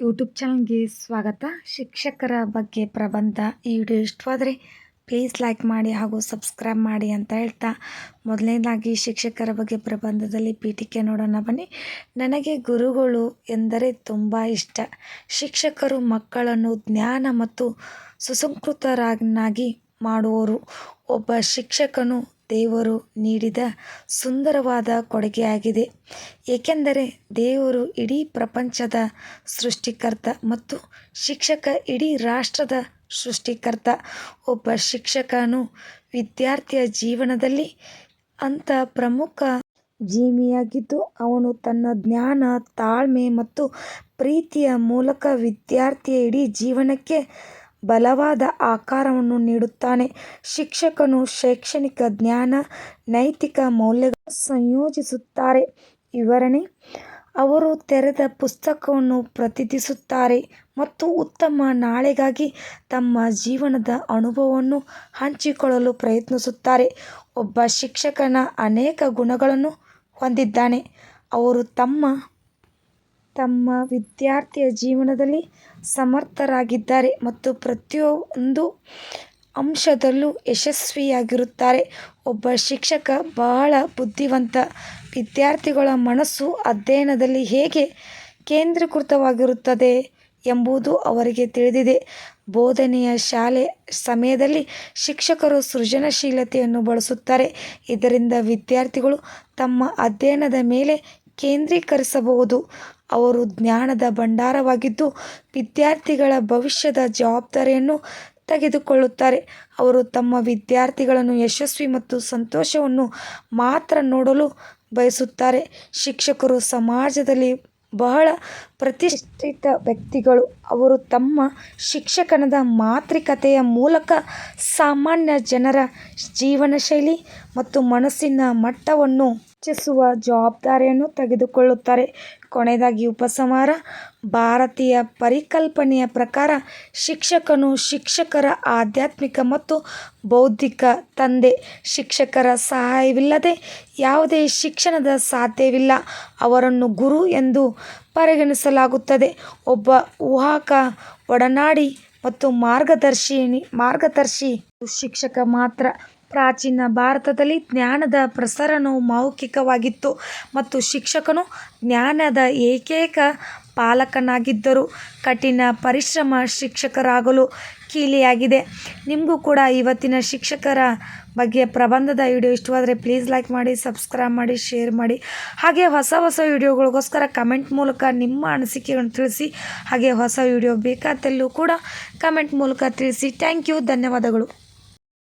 YouTube ಚಾನಲ್ಗೆ ಸ್ವಾಗತ. ಶಿಕ್ಷಕರ ಬಗ್ಗೆ ಪ್ರಬಂಧ ಈ ವಿಡಿಯೋ ಇಷ್ಟವಾದರೆ ಪ್ಲೀಸ್ ಲೈಕ್ ಮಾಡಿ ಹಾಗೂ ಸಬ್ಸ್ಕ್ರೈಬ್ ಮಾಡಿ ಅಂತ ಹೇಳ್ತಾ. ಮೊದಲನೇದಾಗಿ ಶಿಕ್ಷಕರ ಬಗ್ಗೆ ಪ್ರಬಂಧದಲ್ಲಿ ಪೀಠಿಕೆ ನೋಡೋಣ ಬನ್ನಿ. ನನಗೆ ಗುರುಗಳು ಎಂದರೆ ತುಂಬ ಇಷ್ಟ. ಶಿಕ್ಷಕರು ಮಕ್ಕಳನ್ನು ಜ್ಞಾನ ಮತ್ತು ಸುಸಂಸ್ಕೃತರನ್ನಾಗಿ ಮಾಡುವರು ಒಬ್ಬ ಶಿಕ್ಷಕನು ದೇವರು ನೀಡಿದ ಸುಂದರವಾದ ಕೊಡುಗೆಯಾಗಿದೆ. ಏಕೆಂದರೆ ದೇವರು ಇಡೀ ಪ್ರಪಂಚದ ಸೃಷ್ಟಿಕರ್ತ ಮತ್ತು ಶಿಕ್ಷಕ, ಇಡೀ ರಾಷ್ಟ್ರದ ಸೃಷ್ಟಿಕರ್ತ. ಒಬ್ಬ ಶಿಕ್ಷಕನು ವಿದ್ಯಾರ್ಥಿಯ ಜೀವನದಲ್ಲಿ ಅಂಥ ಪ್ರಮುಖ ಜೀವಿಯಾಗಿದ್ದು, ಅವನು ತನ್ನ ಜ್ಞಾನ, ತಾಳ್ಮೆ ಮತ್ತು ಪ್ರೀತಿಯ ಮೂಲಕ ವಿದ್ಯಾರ್ಥಿಯ ಇಡೀ ಜೀವನಕ್ಕೆ ಬಲವಾದ ಆಕಾರವನ್ನು ನೀಡುತ್ತಾನೆ. ಶಿಕ್ಷಕನು ಶೈಕ್ಷಣಿಕ ಜ್ಞಾನ, ನೈತಿಕ ಮೌಲ್ಯಗಳನ್ನು ಸಂಯೋಜಿಸುತ್ತಾರೆ. ವಿವರಣೆ, ಅವರು ತೆರೆದ ಪುಸ್ತಕವನ್ನು ಪ್ರತಿನಿಧಿಸುತ್ತಾರೆ ಮತ್ತು ಉತ್ತಮ ನಾಳೆಗಾಗಿ ತಮ್ಮ ಜೀವನದ ಅನುಭವವನ್ನು ಹಂಚಿಕೊಳ್ಳಲು ಪ್ರಯತ್ನಿಸುತ್ತಾರೆ. ಒಬ್ಬ ಶಿಕ್ಷಕನ ಅನೇಕ ಗುಣಗಳನ್ನು ಹೊಂದಿದ್ದಾನೆ. ಅವರು ತಮ್ಮ ತಮ್ಮ ವಿದ್ಯಾರ್ಥಿಯ ಜೀವನದಲ್ಲಿ ಸಮರ್ಥರಾಗಿದ್ದಾರೆ ಮತ್ತು ಪ್ರತಿಯೊಂದು ಅಂಶದಲ್ಲೂ ಯಶಸ್ವಿಯಾಗಿರುತ್ತಾರೆ. ಒಬ್ಬ ಶಿಕ್ಷಕ ಬಹಳ ಬುದ್ಧಿವಂತ. ವಿದ್ಯಾರ್ಥಿಗಳ ಮನಸ್ಸು ಅಧ್ಯಯನದಲ್ಲಿ ಹೇಗೆ ಕೇಂದ್ರೀಕೃತವಾಗಿರುತ್ತದೆ ಎಂಬುದು ಅವರಿಗೆ ತಿಳಿದಿದೆ. ಬೋಧನೆಯ ಶಾಲೆ ಸಮಯದಲ್ಲಿ ಶಿಕ್ಷಕರು ಸೃಜನಶೀಲತೆಯನ್ನು ಬಳಸುತ್ತಾರೆ. ಇದರಿಂದ ವಿದ್ಯಾರ್ಥಿಗಳು ತಮ್ಮ ಅಧ್ಯಯನದ ಮೇಲೆ ಕೇಂದ್ರೀಕರಿಸಬಹುದು. ಅವರು ಜ್ಞಾನದ ಭಂಡಾರವಾಗಿದ್ದು, ವಿದ್ಯಾರ್ಥಿಗಳ ಭವಿಷ್ಯದ ಜವಾಬ್ದಾರಿಯನ್ನು ತೆಗೆದುಕೊಳ್ಳುತ್ತಾರೆ. ಅವರು ತಮ್ಮ ವಿದ್ಯಾರ್ಥಿಗಳನ್ನು ಯಶಸ್ವಿ ಮತ್ತು ಸಂತೋಷವನ್ನು ಮಾತ್ರ ನೋಡಲು ಬಯಸುತ್ತಾರೆ. ಶಿಕ್ಷಕರು ಸಮಾಜದಲ್ಲಿ ಬಹಳ ಪ್ರತಿಷ್ಠಿತ ವ್ಯಕ್ತಿಗಳು, ಅವರು ತಮ್ಮ ಶಿಕ್ಷಕನದ ಮಾತೃಕತೆಯ ಮೂಲಕ ಸಾಮಾನ್ಯ ಜನರ ಜೀವನಶೈಲಿ ಮತ್ತು ಮನಸ್ಸಿನ ಮಟ್ಟವನ್ನು ಹೆಚ್ಚಿಸುವ ಜವಾಬ್ದಾರಿಯನ್ನು ತೆಗೆದುಕೊಳ್ಳುತ್ತಾರೆ. ಕೊನೆಯದಾಗಿ ಉಪಸಮಾರ ಭಾರತೀಯ ಪರಿಕಲ್ಪನೆಯ ಪ್ರಕಾರ, ಶಿಕ್ಷಕನು ಶಿಕ್ಷಕರ ಆಧ್ಯಾತ್ಮಿಕ ಮತ್ತು ಬೌದ್ಧಿಕ ತಂದೆ. ಶಿಕ್ಷಕರ ಸಹಾಯವಿಲ್ಲದೆ ಯಾವುದೇ ಶಿಕ್ಷಣದ ಸಾಧ್ಯವಿಲ್ಲ. ಅವರನ್ನು ಗುರು ಎಂದು ಪರಿಗಣಿಸಲಾಗುತ್ತದೆ. ಒಬ್ಬ ಊಹಾಕ, ಒಡನಾಡಿ ಮತ್ತು ಮಾರ್ಗದರ್ಶಿ ಮಾರ್ಗದರ್ಶಿ, ಶಿಕ್ಷಕ ಮಾತ್ರ. ಪ್ರಾಚೀನ ಭಾರತದಲ್ಲಿ ಜ್ಞಾನದ ಪ್ರಸರಣವು ಮೌಖಿಕವಾಗಿತ್ತು ಮತ್ತು ಶಿಕ್ಷಕನು ಜ್ಞಾನದ ಏಕೈಕ ಪಾಲಕನಾಗಿದ್ದರು. ಕಠಿಣ ಪರಿಶ್ರಮ ಶಿಕ್ಷಕರಾಗಲು ಕೀಲಿಯಾಗಿದೆ. ನಿಮಗೂ ಕೂಡ ಇವತ್ತಿನ ಶಿಕ್ಷಕರ ಬಗ್ಗೆ ಪ್ರಬಂಧದ ವಿಡಿಯೋ ಇಷ್ಟವಾದರೆ ಪ್ಲೀಸ್ ಲೈಕ್ ಮಾಡಿ ಸಬ್ಸ್ಕ್ರೈಬ್ ಮಾಡಿ ಶೇರ್ ಮಾಡಿ. ಹಾಗೆ ಹೊಸ ಹೊಸ ವಿಡಿಯೋಗಳಿಗೋಸ್ಕರ ಕಮೆಂಟ್ ಮೂಲಕ ನಿಮ್ಮ ಅನಿಸಿಕೆಗಳನ್ನು ತಿಳಿಸಿ, ಹಾಗೆ ಹೊಸ ವಿಡಿಯೋ ಬೇಕಾದಲ್ಲೂ ಕೂಡ ಕಮೆಂಟ್ ಮೂಲಕ ತಿಳಿಸಿ. ಥ್ಯಾಂಕ್ ಯು ಧನ್ಯವಾದಗಳು.